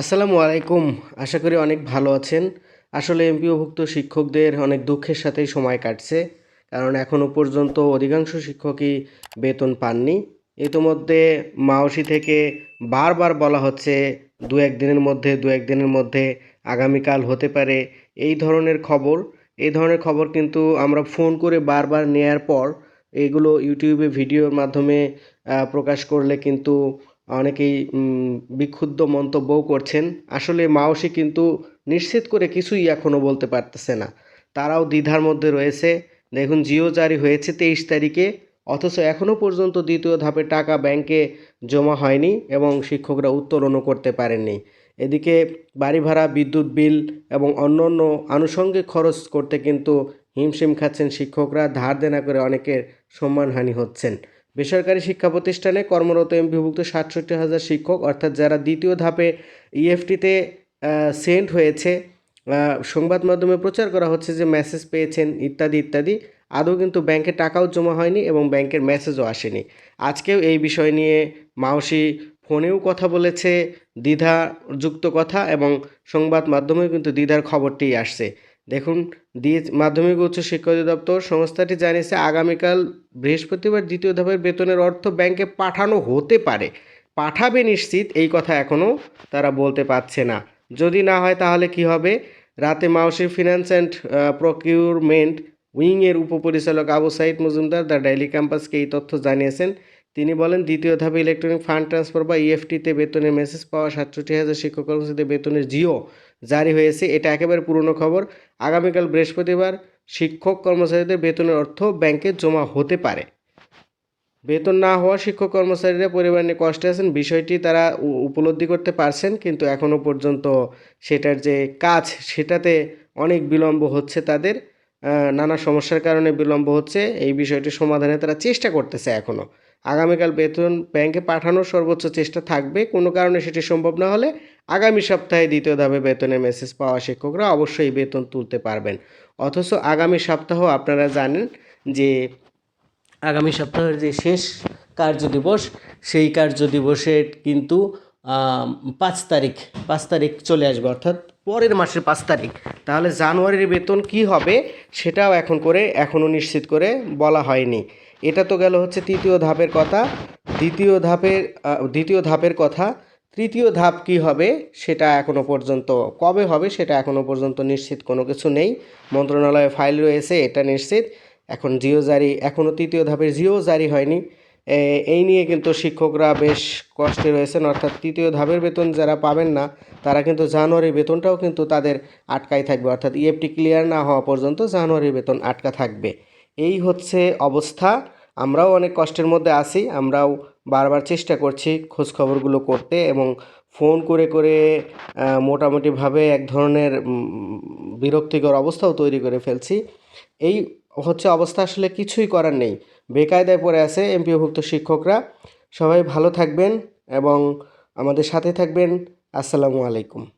আসসালামু আলাইকুম। আশা করি অনেক ভালো আছেন। আসলে এমপিওভুক্ত শিক্ষকদের অনেক দুঃখের সাথেই সময় কাটছে, কারণ এখনও পর্যন্ত অধিকাংশ শিক্ষকই বেতন পাননি। ইতোমধ্যে মাওসি থেকে বারবার বলা হচ্ছে, দু এক দিনের মধ্যে, দু এক দিনের মধ্যে আগামীকাল হতে পারে। এই ধরনের খবর, এই ধরনের খবর কিন্তু আমরা ফোন করে বারবার নেয়ার পর, এগুলো ইউটিউবে ভিডিওর মাধ্যমে প্রকাশ করলে কিন্তু অনেকেই বিক্ষুব্ধ মন্তব্যও করছেন। আসলে মাওসি কিন্তু নিশ্চিত করে কিছুই এখনও বলতে পারতেছে না। তারাও দ্বিধার মধ্যে রয়েছে। দেখুন, জিও জারি হয়েছে তেইশ তারিখে, অথচ এখনও পর্যন্ত দ্বিতীয় ধাপে টাকা ব্যাংকে জমা হয়নি এবং শিক্ষকরা উত্তোলনও করতে পারেননি। এদিকে বাড়ি ভাড়া, বিদ্যুৎ বিল এবং অন্যান্য আনুষঙ্গিক খরচ করতে কিন্তু হিমশিম খাচ্ছেন শিক্ষকরা। ধার দেনা করে অনেকের সম্মানহানি হচ্ছেন। বেসরকারি শিক্ষা প্রতিষ্ঠানে কর্মরত এমপিভুক্ত সাতষট্টি হাজার শিক্ষক, অর্থাৎ যারা দ্বিতীয় ধাপে ইএফটিতে সেন্ট হয়েছে সংবাদ মাধ্যমে প্রচার করা হচ্ছে যে মেসেজ পেয়েছেন ইত্যাদি ইত্যাদি, আদৌ কিন্তু ব্যাংকে টাকাও জমা হয়নি এবং ব্যাংকের মেসেজও আসেনি। আজকেও এই বিষয় নিয়ে মাওসি ফোনেও কথা বলেছে, দ্বিধাযুক্ত কথা এবং সংবাদ মাধ্যমেও কিন্তু দ্বিধার খবরটি আসছে। দেখুন দিয়ে মাধ্যমিক উচ্চ শিক্ষা অধিদপ্তর সংস্থাটি জানিয়েছে, আগামীকাল বৃহস্পতিবার দ্বিতীয় ধাপের বেতনের অর্থ ব্যাংকে পাঠানো হতে পারে। পাঠাবে নিশ্চিত, এই কথা এখনও তারা বলতে পারছে না। যদি না হয়, তাহলে কি হবে? রাতে মাউসি ফিনান্স অ্যান্ড প্রকিউরমেন্ট উইংয়ের উপপরিচালক আবু সাইদ মজুমদার দ্য ডেইলি ক্যাম্পাসকে এই তথ্য জানিয়েছেন। তিনি বলেন, দ্বিতীয় ধাপে ইলেকট্রনিক ফান্ড ট্রান্সফার বা ইএফটিতে বেতনের মেসেজ পাওয়া সাতষট্টি হাজার শিক্ষক কর্মচারীদের বেতনের জিও জারি হয়েছে। এটা একেবারে পুরনো খবর। আগামীকাল বৃহস্পতিবার শিক্ষক কর্মচারীদের বেতনের অর্থ ব্যাংকে জমা হতে পারে। বেতন না হওয়া শিক্ষক কর্মচারীরা পরিবার নিয়ে কষ্টে আছেন। বিষয়টি তারা উপলব্ধি করতে পারছেন, কিন্তু এখনও পর্যন্ত সেটার যে কাজ সেটাতে অনেক বিলম্ব হচ্ছে তাদের। নানা সমস্যার কারণে বিলম্ব হচ্ছে। এই বিষয়টি সমাধানে তারা চেষ্টা করতেছে এখনও আগামীকাল বেতন ব্যাংকে পাঠানোর সর্বোচ্চ চেষ্টা থাকবে। কোনো কারণে সেটি সম্ভব না হলে আগামী সপ্তাহে দ্বিতীয় ধাপে বেতনের মেসেজ পাওয়া শিক্ষকরা অবশ্যই বেতন তুলতে পারবেন। অথচ আগামী সপ্তাহ আপনারা জানেন যে আগামী সপ্তাহের যে শেষ কার্য দিবস সেই কার্য দিবসে কিন্তু পাঁচ তারিখ পাঁচ তারিখ চলে আসবে, অর্থাৎ পরের মাসের পাঁচ তারিখ। তাহলে জানুয়ারির বেতন কি হবে সেটাও এখন করে, এখনও নিশ্চিত করে বলা হয়নি। এটা তো গেল হচ্ছে তৃতীয় ধাপের কথা। দ্বিতীয় ধাপের দ্বিতীয় ধাপের কথা। তৃতীয় ধাপ কি হবে সেটা এখনও পর্যন্ত, কবে হবে সেটা এখনও পর্যন্ত নিশ্চিত কোনো কিছু নেই। মন্ত্রণালয়ে ফাইল রয়েছে, এটা নিশ্চিত। এখন জিও জারি এখনও তৃতীয় ধাপের জিও জারি হয়নি। এই নিয়ে কিন্তু শিক্ষকরা বেশ কষ্টে রয়েছেন। অর্থাৎ তৃতীয় ধাপের বেতন যারা পাবেন না, তারা কিন্তু জানুয়ারির বেতনটাও কিন্তু তাদের আটকাই থাকবে। অর্থাৎ ইএফটি ক্লিয়ার না হওয়া পর্যন্ত জানুয়ারির বেতন আটকা থাকবে। এই হচ্ছে অবস্থা। আমরাও অনেক কষ্টের মধ্যে আছি। আমরাও বারবার চেষ্টা করছি খোঁজ খবরগুলো করতে এবং ফোন করে করে মোটামুটিভাবে এক ধরনের বিরক্তিকর অবস্থাও তৈরি করে ফেলছি। এই হচ্ছে অবস্থা আসলে কিছুই করার নেই। বেকায়দায় পড়ে আছে এমপিওভুক্ত শিক্ষকরা। সবাই ভালো থাকবেন এবং আমাদের সাথে থাকবেন। আসসালামু আলাইকুম।